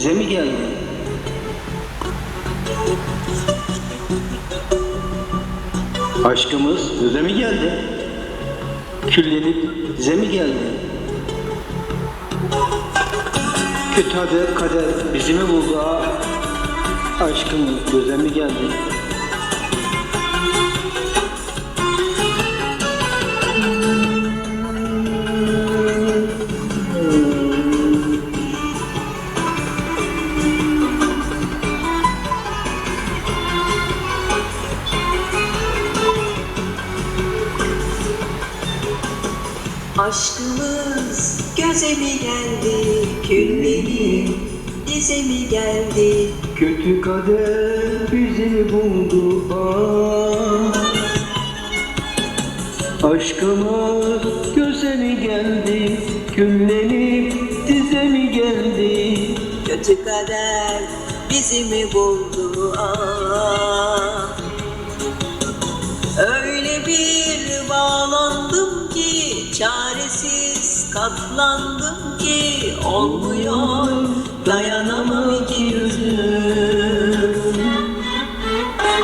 bize mi geldi? Aşkımız bize mi geldi? Küllenip bize mi geldi? Kötü haber kader bizi mi buldu ah? Aşkımız bize mi geldi? Aşkımız göze mi geldi, külleri dize mi geldi? Kötü kader bizi buldu ah Aşkımız göze mi geldi Küllenip dize mi geldi Kötü kader bizi mi buldu? Ah. Çaresiz katlandım ki olmuyor dayanamam iki gözüm.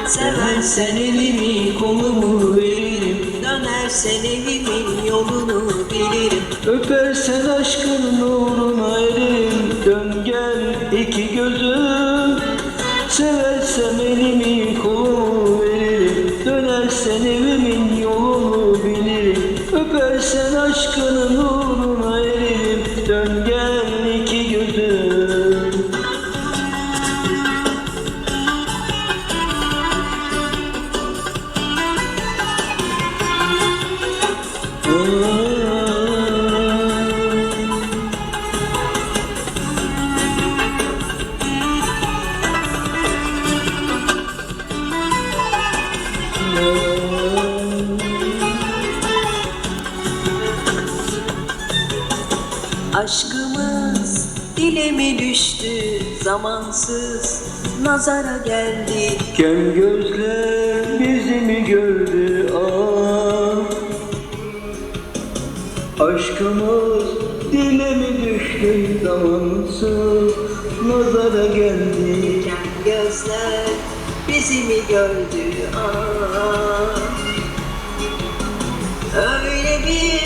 Seversen elimi kolumu veririm Dönersen evimin yolunu bilirim Öpersen aşkın nuruna erim Dön gel iki gözüm Seversem Öpersen aşkın nuruna erim Dön gel iki gözüm Aşkımız dile mi düştü zamansız nazara geldi. Kem gözler bizi mi gördü ah. Aşkımız dile mi düştü zamansız nazara geldi. Kem gözler bizi mi gördü ah. Öyle bir